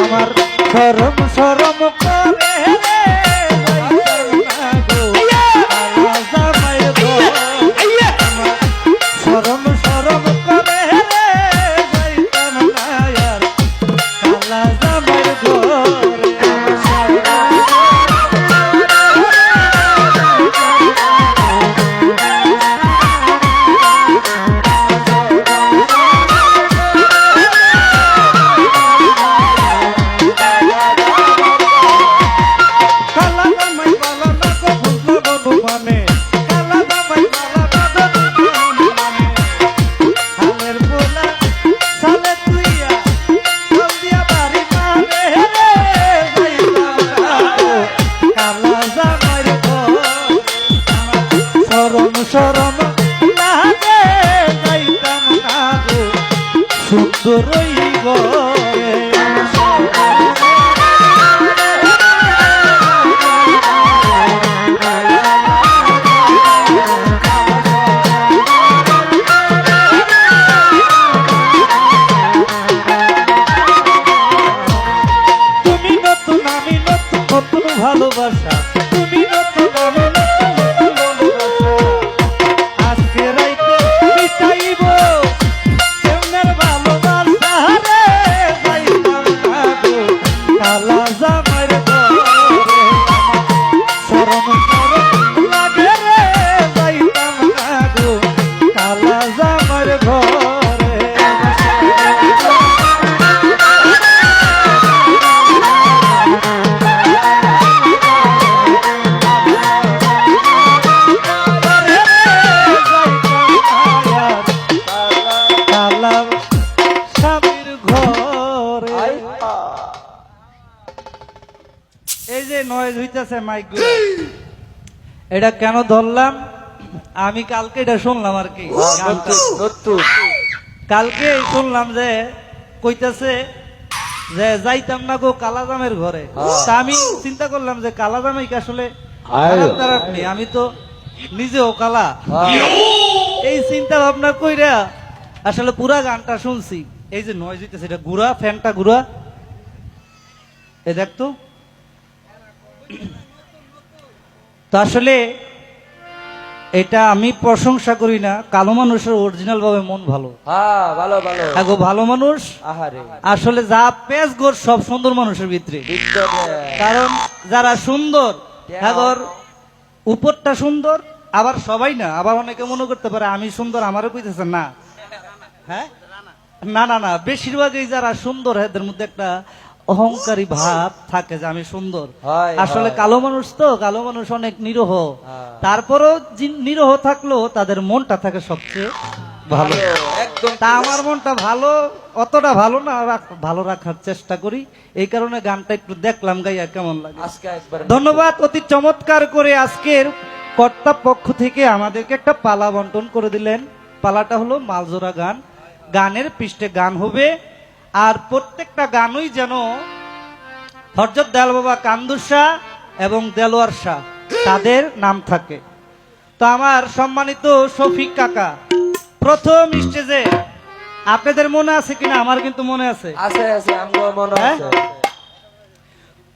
আমার সরম সরম করে সরম সরম করে যাইতাম না আর কালা জামাই গো zorro নয়েজ হইতেছে মাইক এটা কেন ধরলাম? আমি কালকে এটা শুনলাম আর কি। কালকে শুনলাম যে কইতাছে যে যাইতাম না গো কালাজামের ঘরে। হ্যাঁ। তা আমি চিন্তা করলাম যে কালাজামাই আসলে নেই আমি তো নিজেও কালা। এই চিন্তা ভাবনা কইরা আসলে পুরা গানটা শুনছি। এই যে নয় হইতেছে এটা গুড়া ফ্যানটা গুড়া। এ দেখতো তো আসলে এটা আমি প্রশংসা করি না। কালো মানুষের অরিজিনাল ভাবে মন ভালো। হ্যাঁ ভালো ভালো। আগো ভালো মানুষ আহারে। আসলে যা পেজ গোর সব সুন্দর মানুষের ভিতরে। কারণ যারা সুন্দর আগর উপরটা সুন্দর আবার সবাই না। আবার অনেকে মনে করতে পারে আমি সুন্দর আমারও কইতেছে না। হ্যাঁ? না না না। বেশিরভাগই যারা সুন্দর এদের মধ্যে একটা অহংকারী ভাব থাকে যে আমি সুন্দর। আসলে কালো মানুষ তো কালো মানুষ অনেক নিরহ। হ্যাঁ। তারপরও নিরহ থাকলেও তাদের মনটা থাকে সবচেয়ে ভালো। একদম তা আমার মনটা ভালো অতটা ভালো না ভালো রাখার চেষ্টা করি। এই কারণে গানটা একটু দেখলাম গাইয়া কেমন লাগে। ধন্যবাদ অতি চমৎকার করে আজকের কর্তা পক্ষ থেকে আমাদেরকে একটা পালা বন্টন করে দিলেন। পালাটা হলো মালজোড়া গান। গানের পৃষ্ঠে গান হবে। আর প্রত্যেকটা গানই যেন হরজত দয়াল বাবা কান্দুর শাহ এবং দেলোয়ার শাহ তাদের নাম থাকে। তো আমার সম্মানিত শফিক কাকা প্রথম স্টেজে আপনাদের মনে আছে কিনা? আমার কিন্তু মনে আছে। আছে আছে আমগো মনে হ্যাঁ? আছে।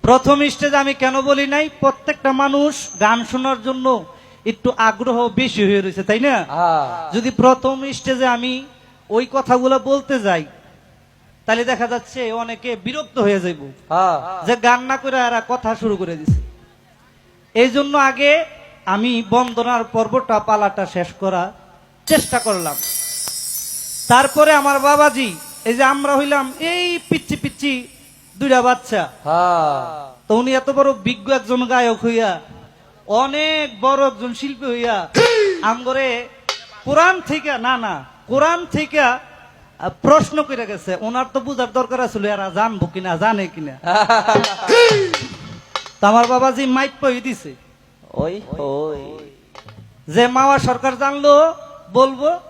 প্রথম স্টেজ আমি কেন বলি নাই? প্রত্যেকটা মানুষ গান শোনার জন্য একটু আগ্রহ বেশি হয়ে রয়েছে তাই না? হ্যাঁ। যদি প্রথম স্টেজে আমি ওই কথাগুলো বলতে যাই তাহলে দেখা যাচ্ছে অনেকে বিরক্ত হয়ে যাইব। হ্যাঁ। যে গান না করে এরা কথা শুরু করে দিছে। এই জন্য আগে আমি বন্দনার পর্বটা পালাটা শেষ করার চেষ্টা করলাম। তারপরে আমার বাবাজি এই যে আমরা হইলাম এই পিচ্ছি পিচ্ছি দুইটা বাচ্চা। হ্যাঁ। তো উনি এত বড় বিজ্ঞ একজন গায়ক হইয়া অনেক বড় একজন শিল্পী হইয়া আমগরে কোরআন থেকে না না কোরআন থেকে প্রশ্ন করে গেছে ওনার তো বুঝার দরকার আছিল এরা জানব কিনা জানে কিনা? তো আমার বাবাজি মাইক পই দিছে। ওই ওই। যে মাওয়া সরকার জানলো বলব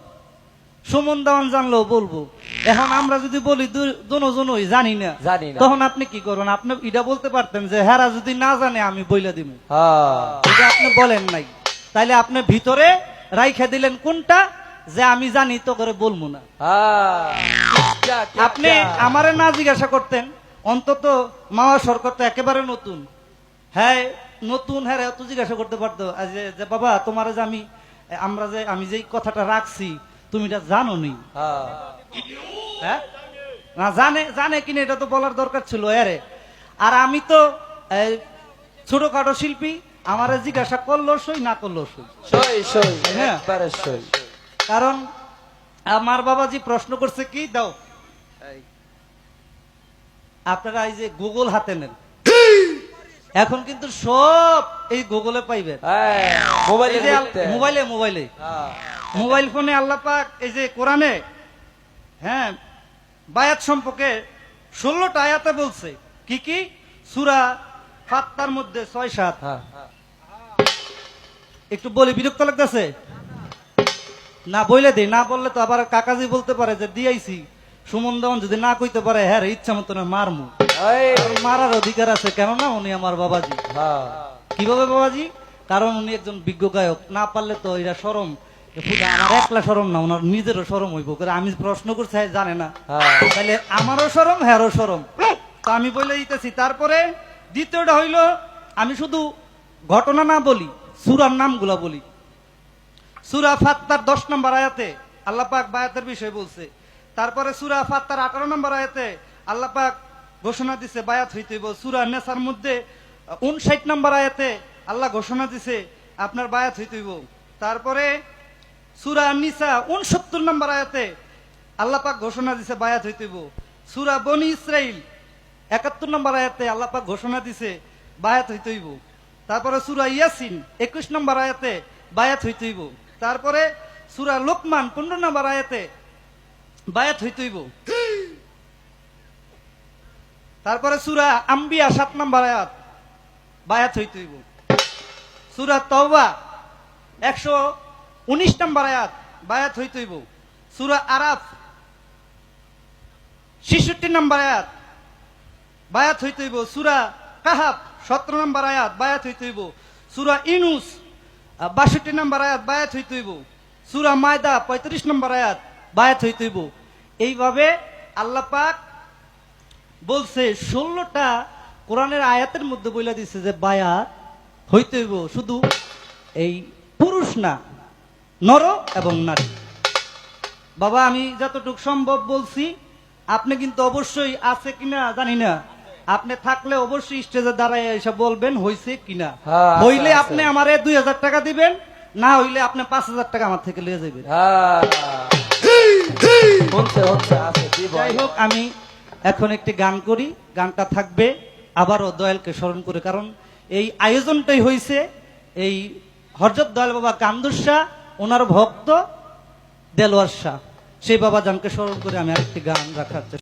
সুমন দেওয়ান জানলো বলব। এখন আমরা যদি বলি দুজনই জানি না জানি না। তখন আপনি কি করবেন? আপনি এটা বলতে পারতেন যে হেরা যদি না জানে আমি বইলা দিব। হ্যাঁ। এটা আপনি বলেন নাই। তাইলে আপনি ভিতরে রাইখা দিলেন কোনটা? যে আমি জানি তো করে বলব না। হ্যাঁ। আপনি আমারে না জিজ্ঞাসা করতেন অন্তত মামা সরকার তো একেবারে নতুন। হ্যাঁ নতুন হ্যাঁ রে, তো জিজ্ঞাসা করতে পারতো। যে বাবা তোমার যে আমি আমরা যে আমি যেই কথাটা রাখছি তুমি এটা জানো নি হ্যাঁ। হ্যাঁ? না জানে জানে কিনা এটা তো বলার দরকার ছিল আরে আর আমি তো ছোটখাটো শিল্পী আমার জিজ্ঞাসা করল সই না করল সই। সই সই হ্যাঁ। সই। কারণ আমার বাবাজি প্রশ্ন করছে কি দাও। আপনারা এই যে গুগল হাতে নেন। এখন কিন্তু সব এই গুগলে পাইবেন। মোবাইলে মোবাইলে। হ্যাঁ। মোবাইল ফোনে আল্লাহ পাক এই যে কোরআনে হ্যাঁ বায়াত সম্পর্কে ষোলোটা আয়াতে বলছে। কি কি? সুরা ফাত্তার মধ্যে ছয় সাত। হ্যাঁ। একটু বলি বিরক্ত লাগতেছে? না বইলে দেই না বললে তো আবার কাকাজি বলতে পারে যে দিয়াইছি। সুমন দেওয়ান যদি না কইতে পারে হ্যাঁ ইচ্ছা মতো না মারমু মারার অধিকার আছে কেননা উনি আমার বাবাজি? হ্যাঁ। কীভাবে বাবাজি? কারণ উনি একজন বিজ্ঞ গায়ক। না পারলে তো এরা সরম আমার একলা সরম না ওনার নিজেরও সরম হইব। করে আমি প্রশ্ন করছি হ্যাঁ, জানে না। হ্যাঁ। তাহলে আমারও সরম হ্যারও সরম তো আমি বলে দিতেছি। তারপরে দ্বিতীয়টা হইল আমি শুধু ঘটনা না বলি সুরার নামগুলা বলি। সুরা ফাত্তার দশ নম্বর আয়াতে আল্লাহ পাক বায়াতের বিষয় বলছে। তারপরে সুরা ফাত্তার আঠারো নম্বর আয়াতে আল্লাহ পাক ঘোষণা দিছে, বায়াত হইতে সুরা নেসার মধ্যে উনষাট নম্বর আয়াতে আল্লাহ ঘোষণা দিছে, আপনার বায়াত হইতে তারপরে সুরা নিসা উনসত্তর নম্বর আয়াতে আল্লাহ পাক ঘোষণা দিছে, বায়াত হইতেব সুরা বনি ইসরাইল একাত্তর নম্বর আয়াতে আল্লাহ পাক ঘোষণা দিছে, বায়াত হইতেইব তারপরে সুরা ইয়াসিন একুশ নম্বর আয়াতে বায়াত হইতেইব তারপরে সুরা লোকমান পনেরো নম্বর আয়াতে বায়াত হইতেইব তারপরে সুরা আম্বিয়া সাত নম্বর আয়াত বায়াত হইতেইব সুরা তওবা একশো উনিশ নম্বর আয়াত বায়াত হইতেইব সুরা আরাফ ছেষট্টি নম্বর আয়াত বায়াত হইতেইব সুরা কাহাব সতেরো নম্বর আয়াত বায়াত হইতেইব সুরা ইনুস বাষট্টি নম্বর আয়াত, বায়াত হইতেইব সুরা মায়দা পঁয়ত্রিশ নম্বর আয়াত, বায়াত হইতেইব এইভাবে আল্লাহ পাক বলছে, ষোলোটা কোরআনের আয়াতের মধ্যে বলে দিছে যে বায়াত হইতেইব শুধু এই পুরুষ না, নর এবং নারী। বাবা, আমি যতটুকু সম্ভব বলছি, আপনি কিন্তু অবশ্যই আছে কিনা জানি না। আপনি থাকলে অবশ্যই স্টেজে দাঁড়ায় এসে বলবেন হইছে কিনা। হ্যাঁ, হইলে আপনি আমারে দুই হাজার টাকা দিবেন না হইলে আপনি পাঁচ হাজার টাকা আমার থেকে লিয়ে যাবেন হ্যাঁ কি যাই হোক আমি এখন একটি গান করি গানটা থাকবে আবারও দয়ালকে স্মরণ করে কারণ এই আয়োজনটাই হয়েছে এই হরজত দয়াল বাবা কান্দুর শাহ ওনার ভক্ত দেলোয়ার শাহ। সেই বাবা জানকে স্মরণ করে আমি আরেকটি গান রাখার চেষ্টা